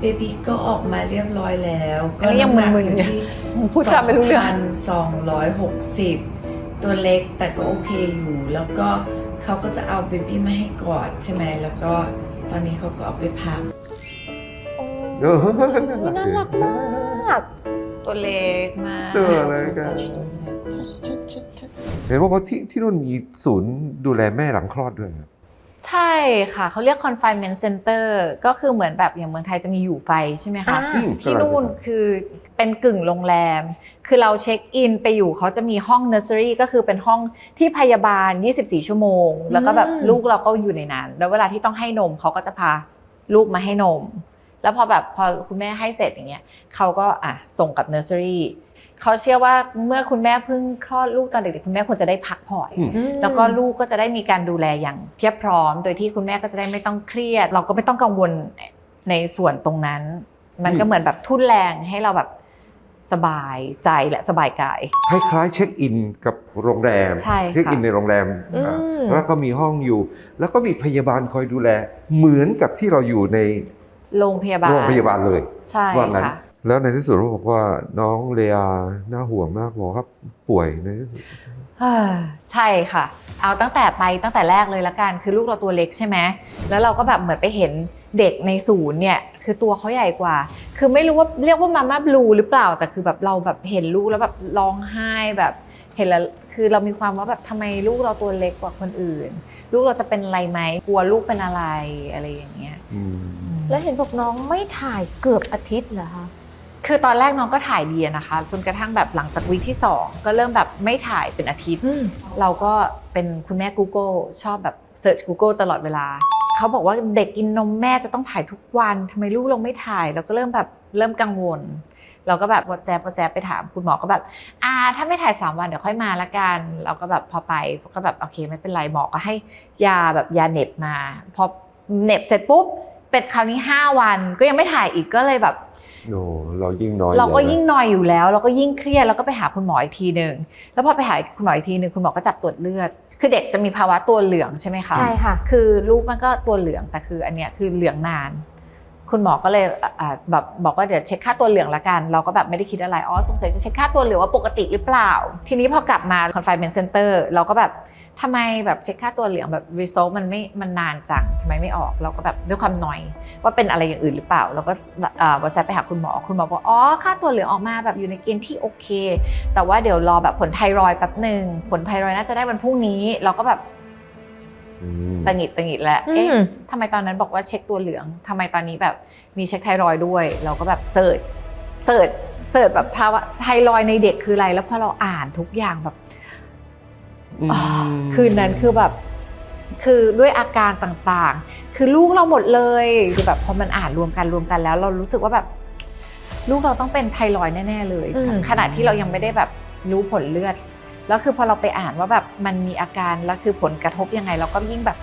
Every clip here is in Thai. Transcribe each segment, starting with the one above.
เบบี้ก็ออกมาเรียบร้อยแล้ว ก็ยังมึนๆอยู่ที่พูดจาไม่รู้เรื่อง สองร้อยหกสิบตัวเล็กแต่ก็โอเคอยู่ แล้วก็เขาก็จะเอาเบบี้มาให้กอดใช่ไหม แล้วก็ตอนนี้เขาก็เอาไปพัก โอ้น่ารักมาก ตัวเล็กมาก ตัวอะไรกัน เห็นว่าเขาที่ที่นู่นมีศูนย์ดูแลแม่หลังคลอดด้วยครับใช่ค่ะเขาเรียก confinement center ก็คือเหมือนแบบอย่างเมืองไทยจะมีอยู่ไฟใช่ไหมคะ อืมที่นู่นคือเป็นกึ่งโรงแรม คือเราเช็คอินไปอยู่เขาจะมีห้อง nursery ก็คือเป็นห้องที่พยาบาล 24 ชั่วโมง แล้วก็แบบอืมลูกเราก็อยู่ในนั้น แล้วเวลาที่ต้องให้นมเขาก็จะพาลูกมาให้นม แล้วพอแบบพอคุณแม่ให้เสร็จอย่างเงี้ยเขาก็อะส่งกับ nursery เขาเชื่อว่าเมื่อคุณแม่เพิ่งคลอดลูกตอนเด็กๆคุณแม่ควรจะได้พักผ่อนอืมแล้วก็ลูกก็จะได้มีการดูแลอย่างเพียบพร้อม โดยที่คุณแม่ก็จะได้ไม่ต้องเครียด เราก็ไม่ต้องกังวลในส่วนตรงนั้น มันก็อืมเหมือนแบบทุ่นแรงให้เราแบบสบายใจและสบายกาย คล้ายๆเช็คอินกับโรงแรมใช่ค่ะเช็คอินในโรงแรมอืมอ่าแล้วก็มีห้องอยู่ แล้วก็มีพยาบาลคอยดูแล เหมือนกับที่เราอยู่ในโรงพยาบาลโรงพยาบาลเลยใช่ว่างั้นค่ะ แล้วในที่สุดเขาบอกว่าน้องเลียน่าห่วงมากบอกครับป่วยในที่สุดเฮ้อใช่ค่ะ เอาตั้งแต่ไปตั้งแต่แรกเลยละกัน คือลูกเราตัวเล็กใช่ไหมแล้วเราก็แบบเหมือนไปเห็นเด็กในศูนย์เนี่ย คือตัวเขาใหญ่กว่า คือไม่รู้ว่าเรียกว่ามาม่าบลูหรือเปล่า แต่คือแบบเราแบบเห็นลูกแล้วแบบร้องไห้แบบเห็นแล้วคือเรามีความว่าแบบทำไมลูกเราตัวเล็กกว่าคนอื่น ลูกเราจะเป็นอะไรไหมกลัวลูกเป็นอะไรอะไรอย่างเงี้ยอืมแล้วเห็นบอกน้องไม่ถ่ายเกือบอาทิตย์เหรอคะ คือตอนแรกน้องก็ถ่ายดีนะคะ จนกระทั่งแบบหลังจากวีคที่สองก็เริ่มแบบไม่ถ่ายเป็นอาทิตย์ เราก็เป็นคุณแม่ Google ชอบแบบเ e ิร์ช Google ตลอดเวลา เขาบอกว่าเด็กกินนมแม่จะต้องถ่ายทุกวันทำไมลูกเราไม่ถ่ายเราก็เริ่มแบบเริ่มกังวล เราก็แบบ WhatsApp WhatsApp ไปถามคุณหมอก็แบบอ่าถ้าไม่ถ่าย 3 วันเดี๋ยวค่อยมาละกันเราก็แบบพอไปก็แบบโอเคไม่เป็นไรหมอก็ให้ยาแบบยาเน็บมาพอเน็บเสร็จปุ๊บเป็นคราวนี้ 5 วันก็ยังไม่ถ่ายอีกก็เลยแบบ เรายิ่งน้อยเราก็ใหญ่ยิ่งนอยอยู่แล้ว เราก็ยิ่งเครียดแล้วก็ไปหาคุณหมออีกทีหนึ่งแล้วพอไปหาคุณหมออีกทีหนึ่งคุณหมอก็จับตรวจเลือด คือเด็กจะมีภาวะตัวเหลืองใช่ไหมคะใช่ค่ะคือลูกมันก็ตัวเหลืองแต่คืออันเนี้ยคือเหลืองนาน คุณหมอก็เลยอะอ่าแบบบอกว่าเดี๋ยวเช็คค่าตัวเหลืองละกัน เราก็แบบไม่ได้คิดอะไรอ๋อสงสัยจะเช็คค่าตัวเหลืองว่าปกติหรือเปล่า ทีนี้พอกลับมา confinement center เราก็แบบ ทำไมแบบเช็คค่าตัวเหลืองแบบ result มันไม่มันนานจังทำไมไม่ออกเราก็แบบด้วยความนอย ว่าเป็นอะไรอย่างอื่นหรือเปล่าเราก็วอทแซปไปหาคุณหมอคุณหมอบอกอ๋อค่าตัวเหลืองออกมาแบบอยู่ในเกณฑ์ที่โอเค แต่ว่าเดี๋ยวรอแบบผลไทรอยด์แป๊บหนึ่งผลไทรอยด์น่าจะได้วันพรุ่งนี้ เราก็แบบอืมตังหงิดตังหงิดแล้วเอ๊ะอืมทำไมตอนนั้นบอกว่าเช็คตัวเหลืองทำไมตอนนี้แบบมีเช็คไทรอยด์ด้วย เราก็แบบเสิร์ชเสิร์ชเสิร์ชแบบภาวะไทรอยด์ในเด็กคืออะไร แล้วพอเราอ่านทุกอย่างแบบอืมอ๋อ คืนนั้นคือแบบ คือด้วยอาการต่างๆ คือลูกเราหมดเลยคือแบบพอมันอ่านรวมกันรวมกันแล้ว เรารู้สึกว่าแบบ ลูกเราต้องเป็นไทรอยด์แน่ ๆ เลยอืมขณะที่เรายังไม่ได้แบบรู้ผลเลือด แล้วคือพอเราไปอ่านว่าแบบมันมีอาการแล้วคือผลกระทบยังไง เราก็ยิ่งแบบ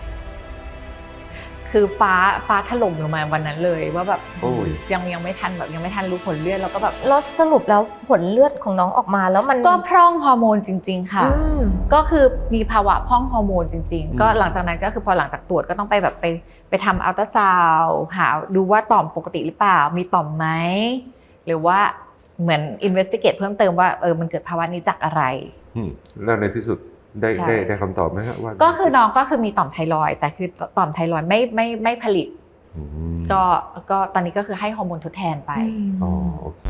คือฟ้าฟ้าถล่มลงมาวันนั้นเลยว่าแบบโอ้ย ยังยังไม่ทันแบบยังไม่ทันรู้ผลเลือดเราก็แบบแล้วสรุปแล้วผลเลือดของน้องออกมาแล้วมันก็พร่องฮอร์โมนจริง ๆ ค่ะ อืม ก็คือมีภาวะพร่องฮอร์โมนจริง อืม ๆ ก็หลังจากนั้นก็คือพอหลังจากตรวจก็ต้องไปแบบไปไปทำอัลตราซาวหาดูว่าต่อมปกติหรือเปล่า มีต่อมไหมหรือว่าเหมือน investigate เพิ่มเติมว่าเออมันเกิดภาวะนี้จากอะไร อืมแล้วในที่สุด ได้ใช่ได้ได้คำตอบไหมฮะว่าก็คือน้องก็คือมีต่อมไทรอยด์แต่คือต่อมไทรอยด์ไม่ไม่ไม่ผลิตอืมก็ก็ตอนนี้ก็คือให้ฮอร์โมนทดแทนไปอ๋อโอเค